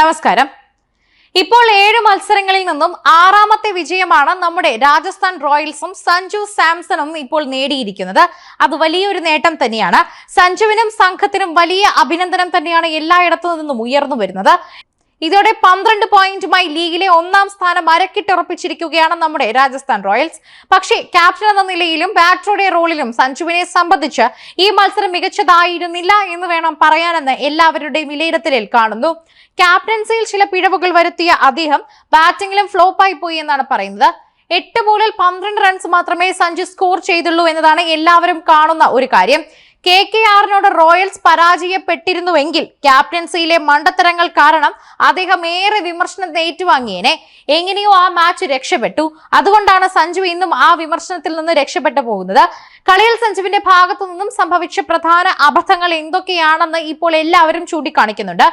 നമസ്കാരം. ഇപ്പോൾ ഏഴ് മത്സരങ്ങളിൽ നിന്നും ആറാമത്തെ വിജയമാണ് നമ്മുടെ രാജസ്ഥാൻ റോയൽസും സഞ്ജു സാംസണും ഇപ്പോൾ നേടിയിരിക്കുന്നത്. അത് വലിയൊരു നേട്ടം തന്നെയാണ്. സഞ്ജുവിനും സംഘത്തിനും വലിയ അഭിനന്ദനം തന്നെയാണ് എല്ലായിടത്തു നിന്നും ഉയർന്നു വരുന്നത്. ഇതോടെ പന്ത്രണ്ട് പോയിന്റുമായി ലീഗിലെ ഒന്നാം സ്ഥാനം അരക്കിട്ടുറപ്പിച്ചിരിക്കുകയാണ് നമ്മുടെ രാജസ്ഥാൻ റോയൽസ്. പക്ഷേ ക്യാപ്റ്റൻ എന്ന നിലയിലും ബാറ്ററുടെ റോളിലും സഞ്ജുവിനെ സംബന്ധിച്ച് ഈ മത്സരം മികച്ചതായിരുന്നില്ല എന്ന് വേണം പറയാനെന്ന് എല്ലാവരുടെയും വിലയിരുത്തലിൽ കാണുന്നു. ക്യാപ്റ്റൻസിയിൽ ചില പിഴവുകൾ വരുത്തിയ അദ്ദേഹം ബാറ്റിംഗിലും ഫ്ലോപ്പായി പോയി എന്നാണ് പറയുന്നത്. എട്ട് ബോളിൽ പന്ത്രണ്ട് റൺസ് മാത്രമേ സഞ്ജു സ്കോർ ചെയ്തുള്ളൂ എന്നതാണ് എല്ലാവരും കാണുന്ന ഒരു കാര്യം. കെ കെ ആറിനോട് റോയൽസ് പരാജയപ്പെട്ടിരുന്നുവെങ്കിൽ ക്യാപ്റ്റൻസിയിലെ മണ്ടത്തരങ്ങൾ കാരണം അദ്ദേഹം ഏറെ വിമർശനം ഏറ്റുവാങ്ങിയേനെ. എങ്ങനെയോ ആ മാച്ച് രക്ഷപ്പെട്ടു. അതുകൊണ്ടാണ് സഞ്ജു ഇന്നും ആ വിമർശനത്തിൽ നിന്ന് രക്ഷപ്പെട്ടു പോകുന്നത്. കളിയിൽ സഞ്ജുവിന്റെ ഭാഗത്തു നിന്നും സംഭവിച്ച പ്രധാന അബദ്ധങ്ങൾ എന്തൊക്കെയാണെന്ന് ഇപ്പോൾ എല്ലാവരും ചൂണ്ടിക്കാണിക്കുന്നുണ്ട്.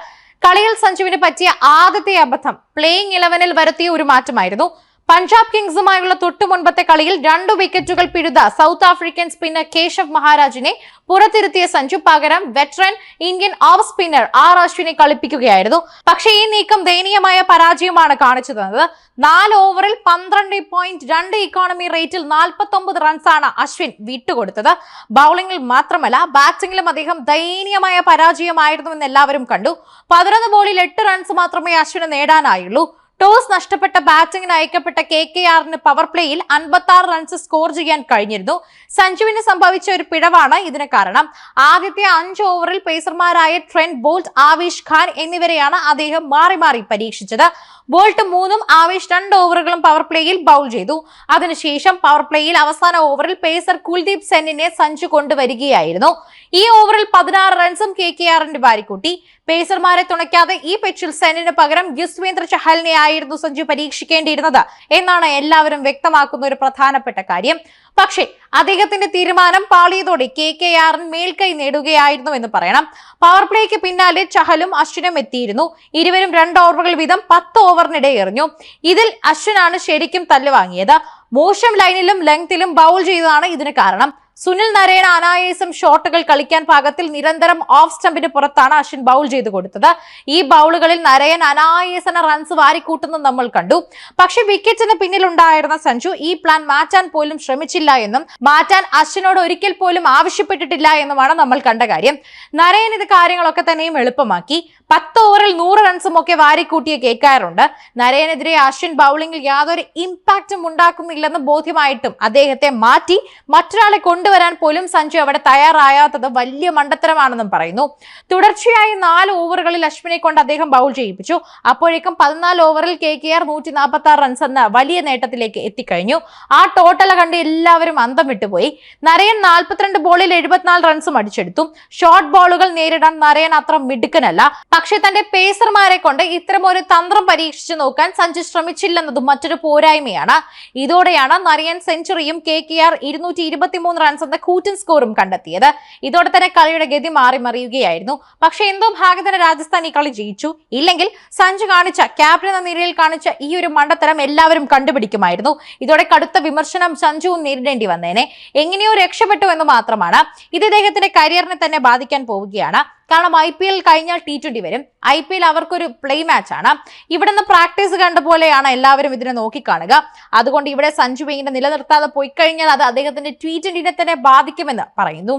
കളിയിൽ സഞ്ജുവിന് പറ്റിയ ആദ്യത്തെ അബദ്ധം പ്ലേയിങ് ഇലവനിൽ വരുത്തിയ ഒരു മാറ്റമായിരുന്നു. പഞ്ചാബ് കിങ്സുമായുള്ള തൊട്ടു മുൻപത്തെ കളിയിൽ രണ്ടു വിക്കറ്റുകൾ പിഴുത സൗത്ത് ആഫ്രിക്കൻ സ്പിന്നർ കേശവ് മഹാരാജിനെ പുറത്തിരുത്തിയ സഞ്ജു പകരം veteran Indian off spinner R അശ്വിനെ കളിപ്പിക്കുകയായിരുന്നു. പക്ഷേ ഈ നീക്കം ദയനീയമായ പരാജയമാണ് കാണിച്ചു തന്നത്. നാല് ഓവറിൽ പന്ത്രണ്ട് പോയിന്റ് രണ്ട് ഇക്കോണമി റേറ്റിൽ നാൽപ്പത്തി ഒമ്പത് റൺസാണ് അശ്വിൻ വിട്ടുകൊടുത്തത്. ബൗളിംഗിൽ മാത്രമല്ല ബാറ്റിംഗിലും അദ്ദേഹം ദയനീയമായ പരാജയമായിരുന്നുവെന്ന് എല്ലാവരും കണ്ടു. പതിനൊന്ന് ബോളിൽ എട്ട് റൺസ് മാത്രമേ അശ്വിന് നേടാനായുള്ളൂ. ടോസ് നഷ്ടപ്പെട്ട ബാറ്റിംഗിന് അയക്കപ്പെട്ട കെ കെ ആറിന് പവർ പ്ലേയിൽ അൻപത്തി ആറ് റൺസ് സ്കോർ ചെയ്യാൻ കഴിഞ്ഞിരുന്നു. സഞ്ജുവിന് സംഭവിച്ച ഒരു പിഴവാണ് ഇതിന് കാരണം. ആദ്യത്തെ അഞ്ച് ഓവറിൽ പേസർമാരായ ട്രെൻഡ് ബോൾട്ട് ആവേശ് ഖാൻ എന്നിവരെയാണ് അദ്ദേഹം മാറി മാറി പരീക്ഷിച്ചത്. ബോൾട്ട് മൂന്നും ആവേശ് രണ്ട് ഓവറുകളും പവർ പ്ലേയിൽ ബൗൾ ചെയ്തു. അതിനുശേഷം പവർ പ്ലേയിൽ അവസാന ഓവറിൽ പേസർ കുൽദീപ് സെന്നിനെ സഞ്ജു കൊണ്ടുവരികയായിരുന്നു. ഈ ഓവറിൽ പതിനാറ് റൺസും കെ കെ ആറിന്റെ വാരിക്കൂട്ടി. പേസർമാരെ തുണയ്ക്കാതെ ഈ പെച്ചിൽ സെന്നിന് പകരം യുസ്വേന്ദ്ര ചഹലിനെ ആയിരുന്നു സഞ്ജു പരീക്ഷിക്കേണ്ടിയിരുന്നത്. എന്നാണ് എല്ലാവരും വ്യക്തമാക്കുന്ന ഒരു പ്രധാനപ്പെട്ട കാര്യം. പക്ഷേ അദ്ദേഹത്തിന്റെ തീരുമാനം പാളിയതോടെ കെ കെ ആറിന് മേൽക്കൈ നേടുകയായിരുന്നു എന്ന് പറയണം. പവർ പ്ലേക്ക് പിന്നാലെ ചഹലും അശ്വിനും എത്തിയിരുന്നു. ഇരുവരും രണ്ട് ഓവറുകൾ വീതം പത്ത് ഓവറിനിടെ എറിഞ്ഞു. ഇതിൽ അശ്വിനാണ് ശരിക്കും തല്ലുവാങ്ങിയത് മോശം ലൈനിലും ലെങ്തിലും ബൗൾ ചെയ്തതാണ് ഇതിന് കാരണം. സുനിൽ നരേൻ അനായാസം ഷോട്ടുകൾ കളിക്കാൻ പാകത്തിൽ നിരന്തരം ഓഫ് സ്റ്റമ്പിന് പുറത്താണ് അശ്വിൻ ബൗൾ ചെയ്തു കൊടുത്തത്. ഈ ബൗളുകളിൽ നരയൻ അനായാസന റൺസ് വാരിക്കൂട്ടുന്നത് നമ്മൾ കണ്ടു. പക്ഷെ വിക്കറ്റിന് പിന്നിലുണ്ടായിരുന്ന സഞ്ജു ഈ പ്ലാൻ മാറ്റാൻ പോലും ശ്രമിച്ചില്ല എന്നും മാറ്റാൻ അശ്വിനോട് ഒരിക്കൽ പോലും ആവശ്യപ്പെട്ടിട്ടില്ല എന്നുമാണ് നമ്മൾ കണ്ട കാര്യം. നരയൻ ഇത് കാര്യങ്ങളൊക്കെ തന്നെയും എളുപ്പമാക്കി. പത്ത് ഓവറിൽ നൂറ് റൺസും ഒക്കെ വാരിക്കൂട്ടിയ കേൾക്കാറുണ്ട് നരയനെതിരെ അശ്വിൻ ബൗളിംഗിൽ യാതൊരു ഇമ്പാക്റ്റും ഉണ്ടാക്കുന്നില്ലെന്ന് ബോധ്യമായിട്ടും അദ്ദേഹത്തെ മാറ്റി മറ്റൊരാളെ കൊണ്ടുവരാൻ പോലും സഞ്ജു അവിടെ തയ്യാറായാത്തത് വലിയ മണ്ടത്തരമാണെന്നും പറയുന്നു. തുടർച്ചയായി നാല് ഓവറുകളിൽ അശ്വിനെ കൊണ്ട് അദ്ദേഹം ബൗൾ ചെയ്യിപ്പിച്ചു. അപ്പോഴേക്കും പതിനാല് ഓവറിൽ കെ കെ ആർ നൂറ്റി നാൽപ്പത്തി ആറ് റൺസ് എന്ന വലിയ നേട്ടത്തിലേക്ക് എത്തിക്കഴിഞ്ഞു. ആ ടോട്ടൽ കണ്ട് എല്ലാവരും അന്തം വിട്ടുപോയി. നരയൻ നാൽപ്പത്തിരണ്ട് ബോളിൽ എഴുപത്തിനാല് റൺസും അടിച്ചെടുത്തു. ഷോർട്ട് ബോളുകൾ നേരിടാൻ നരയൻ അത്ര മിടുക്കനല്ല. പക്ഷേ തന്റെ പേസർമാരെ കൊണ്ട് ഇത്തരം ഒരു തന്ത്രം പരീക്ഷിച്ചു നോക്കാൻ സഞ്ജു ശ്രമിച്ചില്ലെന്നതും മറ്റൊരു പോരായ്മയാണ്. ഇതോടെയാണ് നരയൻ സെഞ്ചുറിയും കെ കെ ആർ ഇരുന്നൂറ്റി ഇരുപത്തിമൂന്ന് എന്ന കൂറ്റൻ സ്കോറും കണ്ടെത്തിയത്. ഇതോടെ തന്നെ കളിയുടെ ഗതി മാറി മറിയുകയായിരുന്നു. പക്ഷെ എന്തോ ഭാഗ്യത്തിന് രാജസ്ഥാൻ ഈ കളി ജയിച്ചു. ഇല്ലെങ്കിൽ സഞ്ജു കാണിച്ച ക്യാപ്റ്റൻ എന്ന നിലയിൽ കാണിച്ച ഈ ഒരു മണ്ടത്തരം എല്ലാവരും കണ്ടുപിടിക്കുമായിരുന്നു. ഇതോടെ കടുത്ത വിമർശനം സഞ്ജുവും നേരിടേണ്ടി വന്നേനെ. എങ്ങനെയോ രക്ഷപ്പെട്ടു എന്ന് മാത്രമാണ് ഇത് ഇദ്ദേഹത്തിന്റെ കരിയറിനെ തന്നെ ബാധിക്കാൻ പോവുകയാണ്. കാരണം ഐ പി എൽ കഴിഞ്ഞാൽ ടി ട്വന്റി വരും. ഐ പി എൽ അവർക്കൊരു പ്ലേ മാച്ച് ആണ്. ഇവിടെ നിന്ന് പ്രാക്ടീസ് കണ്ട പോലെയാണ് എല്ലാവരും ഇതിനെ നോക്കിക്കാണുക. അതുകൊണ്ട് ഇവിടെ സഞ്ജു ഇങ്ങനെ നിലനിർത്താതെ പോയി കഴിഞ്ഞാൽ അത് അദ്ദേഹത്തിന്റെ ടി ട്വന്റിനെ തന്നെ ബാധിക്കുമെന്ന് പറയുന്നു.